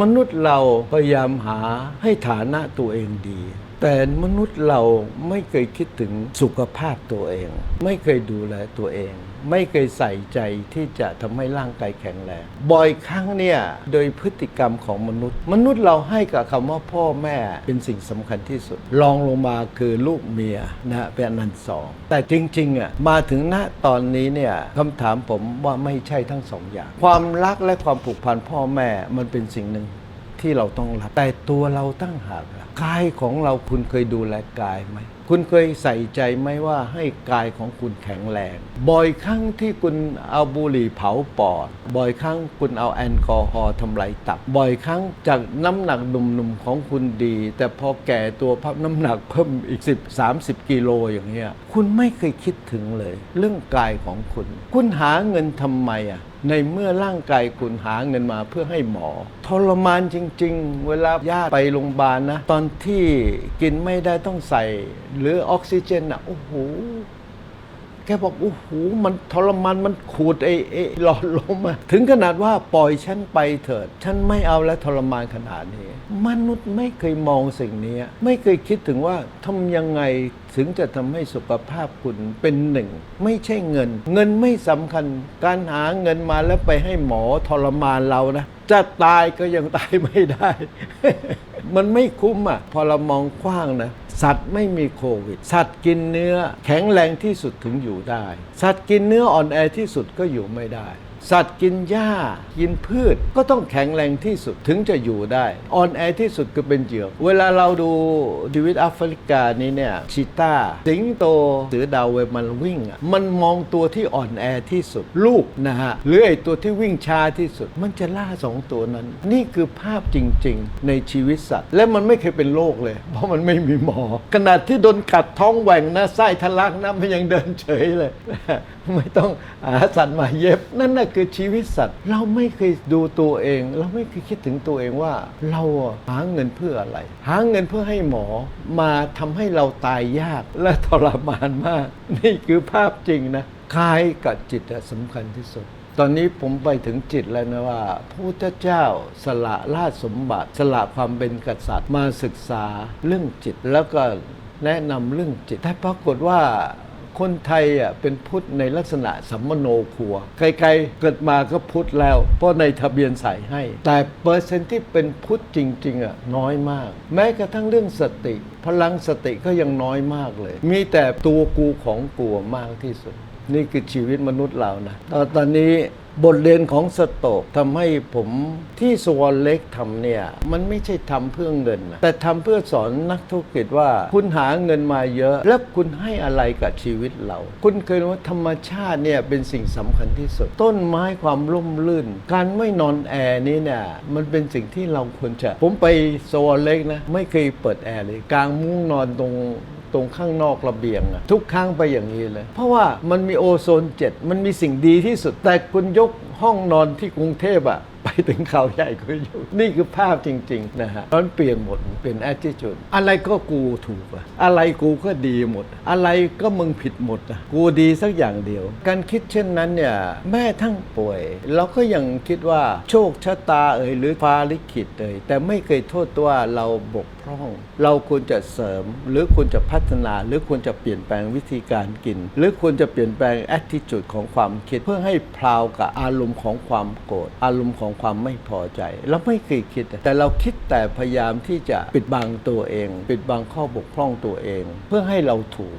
มนุษย์เราพยายามหาให้ฐานะตัวเองดี แต่มนุษย์เราไม่เคยคิดถึงสุขภาพตัวเอง ไม่เคยดูแลตัวเอง ไม่เคยใส่ใจที่จะทำให้ร่างกายแข็งแรงบ่อยครั้งเนี่ยโดยพฤติกรรมของมนุษย์ มนุษย์เราให้กับคำว่าพ่อแม่เป็นสิ่งสำคัญที่สุดรองลงมาคือลูกเมียนะเป็นอันดับสองแต่จริงๆอะมาถึงณตอนนี้เนี่ยคำถามผมว่าไม่ใช่ทั้งสองอย่าง ความรักและความผูกพันพ่อแม่มันเป็นสิ่งหนึ่ง ที่เราต้องรับ แต่ตัวเราตั้งหากล่ะกายของเราคุณเคยดูแลกายไหม คุณเคยใส่ใจไหมว่าให้กายของคุณแข็งแรง บ่อยครั้งที่คุณเอาบุหรี่เผาปอด บ่อยครั้งคุณเอาแอลกอฮอล์ทำลายตับ บ่อยครั้งจากน้ำหนักหนุ่มๆของคุณดี แต่พอแก่ตัวพับน้ำหนักเพิ่มอีก 10 30 กิโลอย่างเงี้ย คุณไม่เคยคิดถึงเลย เรื่องกายของคุณ คุณหาเงินทำไมอะในเมื่อร่างกายคุณหาเงินมาเพื่อให้หมอ ทรมานจริง ๆ เวลาญาติไปโรงพยาบาลนะ ตอนที่กินไม่ได้ต้องใส่หรือออกซิเจนอะโอ้โหแกบอกโอ้โหมันทรมานมันขูดไอ้ไอ้หลอดลมอะถึงขนาดว่าปล่อยฉันไปเถิด ฉันไม่เอาแล้วทรมานขนาดนี้ มนุษย์ไม่เคยมองสิ่งนี้ ไม่เคยคิดถึงว่าทำยังไงถึงจะทำให้สุขภาพคุณเป็นหนึ่ง ไม่ใช่เงิน เงินไม่สำคัญ การหาเงินมาแล้วไปให้หมอทรมานเรานะจะตายก็ยังตายไม่ได้ มันไม่คุ้มอะ พอเรามองกว้างนะ สัตว์ไม่มีโควิด สัตว์กินเนื้อแข็งแรงที่สุดถึงอยู่ได้ สัตว์กินเนื้ออ่อนแอที่สุดก็อยู่ไม่ได้ สัตว์กินหญ้ากินพืชก็ต้องแข็งแรงที่สุดถึงจะอยู่ได้ อ่อนแอที่สุดก็เป็นเหยื่อเวลาเราดูชีวิตแอฟริกานี้เนี่ยชีตาสิงโตเสือดาวเวมันวิ่ง มันมองตัวที่อ่อนแอที่สุด ลูกนะฮะหรือไอตัวที่วิ่งช้าที่สุด มันจะล่าสองตัวนั้น นี่คือภาพจริง ๆ ในชีวิตสัตว์ และมันไม่เคยเป็นโรคเลย เพราะมันไม่มีหมอ ขนาดที่โดนกัดท้องแหว่งนะไส้ทะลักนะมันยังเดินเฉยเลย ไม่ต้องหาสัตว์มาเย็บนั่นนะคือชีวิตสัตว์ เราไม่เคยดูตัวเอง เราไม่เคยคิดถึงตัวเองว่า เราหาเงินเพื่ออะไร หาเงินเพื่อให้หมอมาทำให้เราตายยากและทรมานมาก นี่คือภาพจริงนะกายกับจิตอะสำคัญที่สุด ตอนนี้ผมไปถึงจิตแล้วนะว่าพระพุทธเจ้าสละราชสมบัติ สละความเป็นกษัตริย์มาศึกษาเรื่องจิตแล้วก็แนะนำเรื่องจิตแต่ปรากฏว่า คนไทยอะเป็นพุทธในลักษณะสัมมโนครัว ใครๆเกิดมาก็พุทธแล้ว เพราะในทะเบียนใส่ให้ แต่เปอร์เซ็นต์ที่เป็นพุทธจริงๆอะน้อยมาก แม้กระทั่งเรื่องสติ พลังสติก็ยังน้อยมากเลย มีแต่ตัวกูของกูมากที่สุด นี่คือชีวิตมนุษย์เรานะตอนตอนนี้บทเรียนของสโตกทำให้ผมที่สวอลเล็กทำเนี่ย มันไม่ใช่ทำเพื่อเงินนะแต่ทำเพื่อสอนนักธุรกิจว่า คุณหาเงินมาเยอะ แล้วคุณให้อะไรกับชีวิตเรา คุณเคยรู้ว่าธรรมชาติเนี่ยเป็นสิ่งสำคัญที่สุด ต้นไม้ความร่มรื่น การไม่นอนแอร์นี่เนี่ยมันเป็นสิ่งที่เราควรจะ ผมไปสวอลเล็กนะไม่เคยเปิดแอร์เลยกลางมุ้งนอนตรง ตรงข้างนอกระเบียงอะทุกครั้งไปอย่างนี้เลย เพราะว่ามันมีโอโซนเจ็ดมันมีสิ่งดีที่สุดแต่คุณยกห้องนอนที่กรุงเทพอะไปถึงเขาใหญ่ก็อยู่นี่คือภาพจริง ๆ นะฮะมันเปลี่ยนหมดเป็นแอ t i t u d e อะไรก็กูถูกอะอะไรกูก็ดีหมด อะไรก็มึงผิดหมดอะกูดีสักอย่างเดียว การคิดเช่นนั้นเนี่ยแม่ทั้งป่วย เราก็ยังคิดว่าโชคชะตาเอ่ยหรือฟ้าลิขิตเอ่ยแต่ไม่เคยโทษว่าเราบกพร่อง เราควรจะเสริม หรือควรจะพัฒนา หรือควรจะเปลี่ยนแปลงวิธีการกิน หรือควรจะเปลี่ยนแปลงแอ t i t u d e ของความคิดเพื่อให้พลาวกับอารมณ์ของความโกรธอารมณ์ของของความไม่พอใจ เราไม่เคยคิด แต่เราคิดแต่พยายามที่จะปิดบังตัวเอง ปิดบังข้อบกพร่องตัวเอง เพื่อให้เราถูก